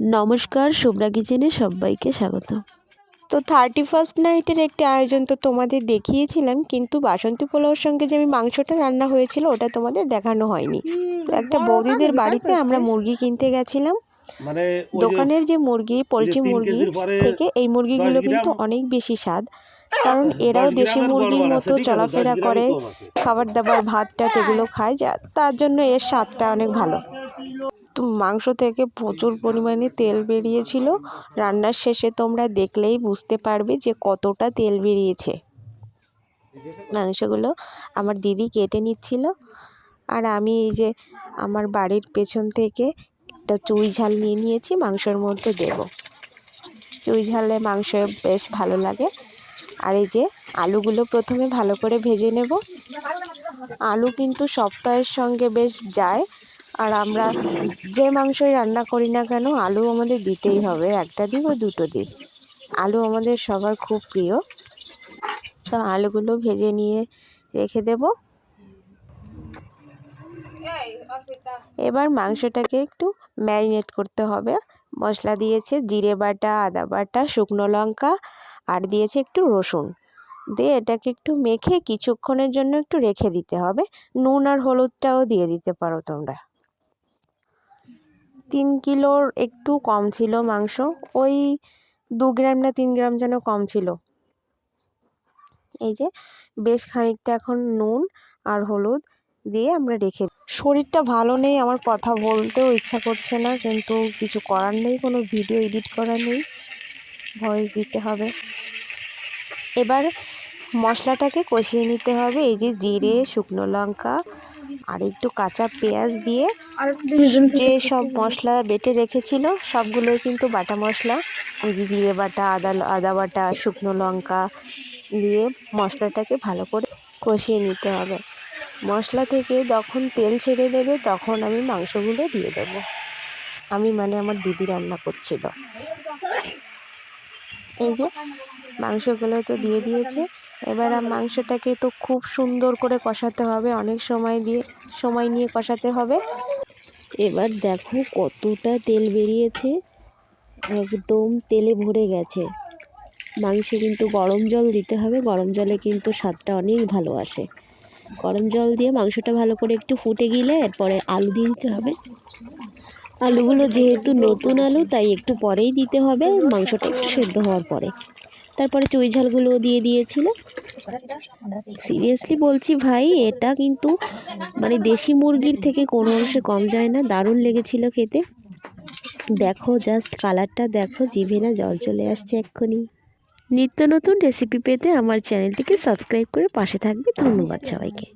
নমস্কার শুভ্রা কিচেনে সবাইকে স্বাগত। তো থার্টি ফার্স্ট নাইটের একটি আয়োজন তো তোমাদের দেখিয়েছিলাম কিন্তু বাসন্তী পোলাওর সঙ্গে যে আমি মাংসটা রান্না হয়েছিল ওটা তোমাদের দেখানো হয়নি। তো একটা বৌদিদের বাড়িতে আমরা মুরগি কিনতে গেছিলাম। মানে দোকানের যে মুরগি পোলট্রি মুরগি থেকে এই মুরগিগুলো কিন্তু অনেক বেশি স্বাদ। কারণ এরাও দেশি মুরগির মতো চলাফেরা করে খাবার দাবার ভাতটা এগুলো খায় যা তার জন্য এর স্বাদটা অনেক ভালো। মাংস থেকে প্রচুর পরিমাণে তেল বেরিয়েছিল। রান্নার শেষে তোমরা দেখলেই বুঝতে পারবে যে কতটা তেল বেরিয়েছে। মাংসগুলো আমার দিদি কেটে নিচ্ছিল। আর আমি এই যে আমার বাড়ির পেছন থেকে একটা চুই ঝাল নিয়ে নিয়েছি মাংসর মধ্যে দেব। চুই ঝালে মাংস বেশ ভালো লাগে। আর এই যে আলুগুলো প্রথমে ভালো করে ভেজে নেব। আলু কিন্তু সপ্তাহের সঙ্গে বেশ যায়। আর আমরা যে মাংসই রান্না করি না কেন, আলু আমাদের দিতেই হবে, একটা দিই বা দুটো দিই আলু আমাদের সবার খুব প্রিয়। তো আলুগুলো ভেজে নিয়ে রেখে দেব। এবার মাংসটাকে একটু ম্যারিনেট করতে হবে। মশলা দিয়েছে জিরে বাটা, আদা বাটা, শুকনো লঙ্কা, আর দিয়েছে একটু রসুন। দিয়ে এটাকে একটু মেখে কিছুক্ষণের জন্য একটু রেখে দিতে হবে। নুন আর হলুদটাও দিয়ে দিতে পারো তোমরা। তিন কিলোর একটু কম ছিল মাংস। ওই দু গ্রাম না তিন গ্রাম যেন কম ছিল। এই যে, বেশ খানিকটা এখন নুন আর হলুদ দিয়ে আমরা রেখে শরীরটা ভালো নেই, আমার কথা বলতেও ইচ্ছা করছে না, কিন্তু কিছু করার নেই, কোনো ভিডিও এডিট করার নেই। ভয়েস দিতে হবে। এবার মশলাটাকে কষিয়ে নিতে হবে, এই যে জিরে, শুকনো লঙ্কা আর একটু কাঁচা পেঁয়াজ দিয়ে যে সব মশলা বেটে রেখেছিল সবগুলোই কিন্তু বাটা মশলা জিরে বাটা আদা আদা বাটা শুকনো লঙ্কা দিয়ে মশলাটাকে ভালো করে কষিয়ে নিতে হবে। মশলা থেকে যখন তেল ছেড়ে দেবে তখন আমি মাংসগুলো দিয়ে দেবো। আমি মানে আমার দিদি রান্না করছিল। এই যে মাংসগুলো তো দিয়ে দিয়েছে। এবার মাংসটাকে তো খুব সুন্দর করে কষাতে হবে, অনেক সময় দিয়ে, সময় নিয়ে কষাতে হবে। এবার দেখো কতটা তেল বেরিয়েছে, একদম তেলে ভরে গেছে। মাংসে কিন্তু গরম জল দিতে হবে, গরম জলে কিন্তু স্বাদটা অনেক ভালো আসে। গরম জল দিয়ে মাংসটা ভালো করে একটু ফুটে গেলে এরপরে আলু দিয়ে দিতে হবে। আলুগুলো যেহেতু নতুন আলু, তাই একটু পরেই দিতে হবে, মাংসটা একটু সেদ্ধ হওয়ার পরে। তারপরে চুই ঝালগুলোও দিয়ে দিয়েছিল। সিরিয়াসলি বলছি ভাই, এটা কিন্তু মানে দেশি মুরগির থেকে কোনো অংশে কম যায় না, দারুণ লেগেছিল খেতে। দেখো জাস্ট কালারটা দেখো জিভে না জল চলে আসছে এক্ষুনি। নিত্য নতুন রেসিপি পেতে আমার চ্যানেলটিকে সাবস্ক্রাইব করে পাশে থাকবে। ধন্যবাদ সবাইকে।